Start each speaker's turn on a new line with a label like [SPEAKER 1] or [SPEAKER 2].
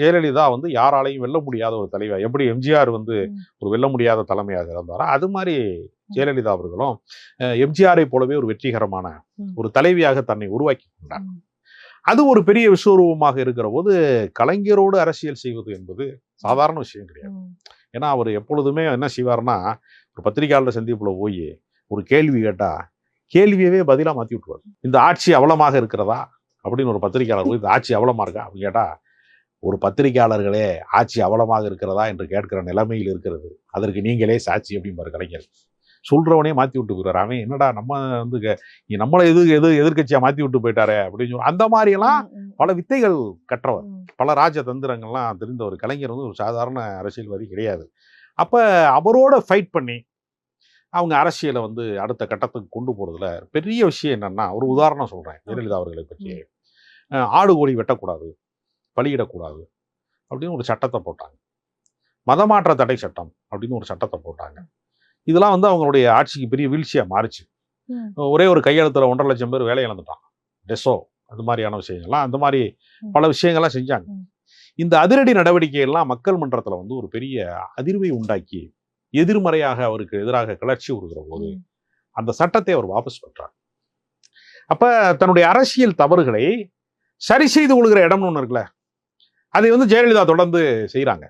[SPEAKER 1] ஜெயலலிதா வந்து யாராலையும் வெல்ல முடியாத ஒரு தலைவர் எப்படி எம்ஜிஆர் வந்து. ஒரு வெல்ல முடியாத தலைமையாக இருந்தாரோ அது மாதிரி ஜெயலலிதா அவர்களும் எம்ஜிஆரை போலவே ஒரு வெற்றிகரமான. ஒரு தலைவியாக தன்னை உருவாக்கி கொண்டார். அது ஒரு பெரிய விஸ்வரூபமாக இருக்கிற போது கலைஞரோடு அரசியல் செய்வது என்பது சாதாரண விஷயம் கிடையாது. ஏன்னா அவர் எப்பொழுதுமே என்ன செய்வார்னா ஒரு பத்திரிகையாளர் சந்திப்புல போய் ஒரு கேள்வி கேட்டா கேள்வியவே பதிலா மாத்தி விட்டுருவார் இந்த ஆட்சி அவலமாக இருக்கிறதா அப்படின்னு ஒரு பத்திரிகையாளர் போய் இந்த ஆட்சி அவலமா இருக்கா அப்படின்னு கேட்டா ஒரு பத்திரிகையாளர்களே ஆட்சி அவலமாக இருக்கிறதா என்று கேட்கிற நிலைமையில் இருக்கிறது. அதற்கு நீங்களே சாட்சி அப்படிம்பாரு கலைஞர். சொல்றவனே மாத்தி விட்டு போயிறாரு அவன் என்னடா நம்ம வந்து நம்மளை எது எது எதிர்க்கட்சியா மாத்தி விட்டு போயிட்டாரே அப்படின்னு சொல்லி அந்த மாதிரி எல்லாம்
[SPEAKER 2] ம்.
[SPEAKER 1] பல வித்தைகள் கற்றவர். பல ராஜ தந்திரங்கள்லாம் தெரிந்த ஒரு கலைஞர் வந்து ஒரு சாதாரண அரசியல்வாதி கிடையாது. அப்ப அவரோட ஃபைட் பண்ணி அவங்க அரசியலை வந்து அடுத்த கட்டத்துக்கு கொண்டு போறதுல பெரிய விஷயம் என்னன்னா ஒரு உதாரணம் சொல்றேன். ஜெயலலிதா அவர்களை பற்றி. ஆடு கோழி வெட்டக்கூடாது. பலியிடக்கூடாது அப்படின்னு ஒரு சட்டத்தை போட்டாங்க மதமாற்ற தடை சட்டம் அப்படின்னு ஒரு சட்டத்தை போட்டாங்க இதெல்லாம் வந்து அவங்களுடைய ஆட்சிக்கு பெரிய வீழ்ச்சியா மாறுச்சு. ஒரே ஒரு கையெழுத்துல ஒன்றரை லட்சம் பேர் வேலை இழந்துட்டான் டெசோ அது மாதிரியான விஷயங்கள்லாம் அந்த மாதிரி. பல விஷயங்கள்லாம் செஞ்சாங்க. இந்த அதிரடி நடவடிக்கையெல்லாம் மக்கள் மன்றத்துல வந்து ஒரு பெரிய அதிர்வை உண்டாக்கி எதிர்மறையாக அவருக்கு எதிராக கிளர்ச்சி வருகிற போது. அந்த சட்டத்தை அவர் வாபஸ் பெற்றார் அப்ப தன்னுடைய அரசியல் தவறுகளை சரி செய்து கொள்கிற இடம்னு ஒண்ணு இருக்குல்ல அதை வந்து ஜெயலலிதா தொடர்ந்து செய்கிறாங்க